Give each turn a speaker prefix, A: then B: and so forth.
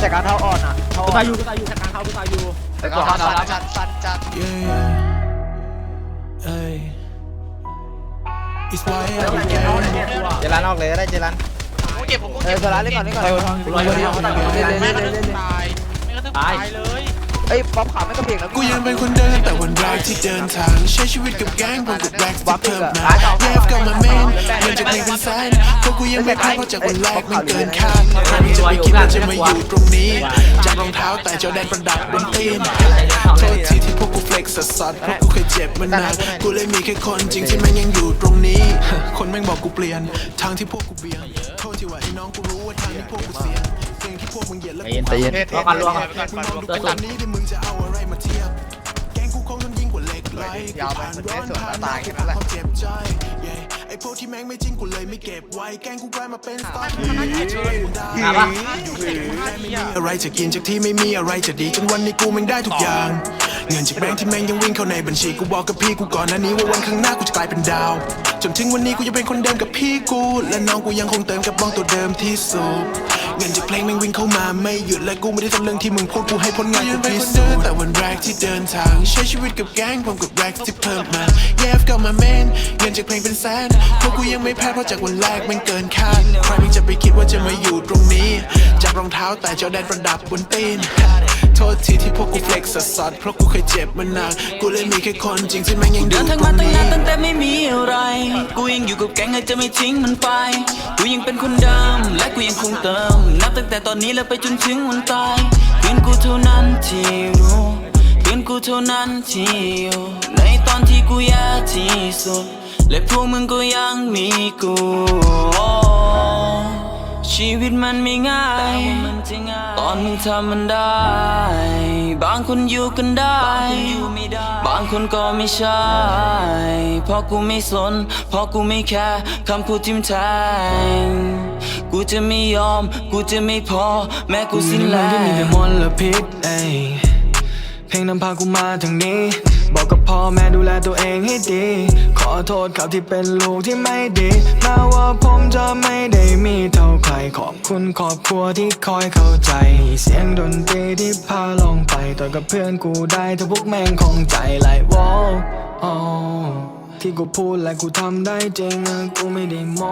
A: แต่การเท้าอ่อนอะเท้า
B: กู
A: อ่อ
B: ตาย
A: น
B: อยู่กูตายอยู่จากกลางเขากูตายอยู่
C: แต่ก็สันจัดสันจัด
D: Yeah, yeah. Hey. It's why I began.
A: เจรันออกเลยได้เจรัน
C: ผมเก็บผม
A: เอ
C: เก็
A: อบเจรันเล่นก่อนเล่นก่อน
B: รอยเดียว
A: เล่นเล่น
C: แม่
A: เล่น
C: ก็
A: เล่น
C: ต้อง
A: เล่น
C: ตายแม่ก็ต้องตายเลย
A: เอ้ยป๊อปขาไม่กระเพกแล้ว
D: กูยังเป็นคนเดิน ตั้งแต่วันแรกที่เดินทางใช้ชีวิตกับแก๊งพร้อมกับแร็กที่เพิ่มมาแยกกับมาเมนเงินจากเพลงเป็นแสนพวกกูยังไม่พลาดเพราะจากวันแรกมันเกินคาดใครจะไม่คิดว่าจะมาอยู่ตรงนี้ จากรองเท้าแต่เจ้าแดนประดับบนตีนโทษทีที่พวกกูเฟล็กสัสสัสเพราะกูเคยเจ็บมานานกูเลยมีแค่คนจริงที่แม่งยังอยู่ตรงนี้ คนแม่งบอกกูเปลี่ยนทางที่พวกกูเบี่ยงโทษที่ว่าไอ้น้องกูรู้ว่าทางที่พวกกูเสียเพลงที่พวกมึงเหยียดแล้วกู
A: ใจเย็น
B: รอกันรอกัน
D: มึงลองดูตอนนี้ที่มึงจะเอาอะไรมาเทียบ ยา
C: วไปมันแค่ส่วนตายแค่นั้นแหละ
D: ความเจ็บใจเย้ไอ้พวกที่แม่งไม่จริงกูเลยไม่เก็บไว้แกงกูกลายมาเป็นสไตล์
B: มาปะ
D: อะไรจะกินจากที่ไม่มีอะไรจะดีจนวันนี้กูแม่งได้ทุกอย่างเงินจากแบงค์ที่แม่งยังวิ่งเข้าในบัญชีกูบอกกับพี่กูก่อนหน้านี้ว่าวันข้างหน้ากูจะกลายเป็นดาว จนถึงวันนี้กูยังเป็นคนเดิมกับพี่กู และน้องกูยังคงเติมกับบ้องตัวเดิมที่สุดเงินจากเพลงแม่งวิ่งเข้ามาไม่หยุดและกูไม่ได้ทำเรื่องที่มึงพูดกูให้ผลงานกูพิสูจน์แต่วันแรก ที่เดินทาง ใช้ชีวิตกับแก๊งพร้อมกับแร็กที่เพิ่มมาแยกกับมาเมนเงินจากเพลงเป็นแสนพวกกูยังไม่แพ้เพราะจากวันแรกม่งเกินคาดใครม่งจะไปคิดว่าจะมาอยู่ตรงนี้ จากรองเท้าแต่เจ้าแดนประดับบนตีนโทษทีที่พวกกูเฟล็กสัสสัสเพราะกูเคยเจ็บมานานกูเลยมีแค่คนจริงที่แม่งยังอ
E: เดินทางมาตั้ง
D: นา
E: นตั้งแต่ไม่มีอะไร กูยังอยู่กับแก๊งและจะไม่ทิ้งมันไป กูยังเป็นคนเดิมและกูยังคงเติม นับตั้งแต่ตอนนี้แล้วไปจนถึงวันตายเพื่อนกูเท่านั้นที่ เท่านั้นที่อยู่ในตอนที่กูแย่ที่สุด และพวกมึงก็ยังมีกู ชีวิตมันไม่ง่าย ตอนมึงทำมันได้ บางคนอยู่กันได้ บางคนก็ไม่ใช่ เพราะกูไม่สน เพราะกูไม่แคร์คำพูดทิมแทงกูจะไม่ยอม กูจะไม่พอ แม้กูสิ้นแรงมีแต่มลพิษเอ้ย เพลงนำพากูมาทางนี้ บอกกับพ่อแม่ดูแลตัวเองให้ดี ขอโทษเขาที่เป็นลูกที่ไม่ดีแม้ว่าผมจะไม่ได้มีเท่าใครขอบคุณครอบครัวที่คอยเข้าใจมีเสียงดนตรีที่พาลองไปต่อกับเพื่อนกูได้ถ้าพวกแม่งคงใจไหลวอลที่กูพูดและกูทำได้จริงอะกูไม่ได้โม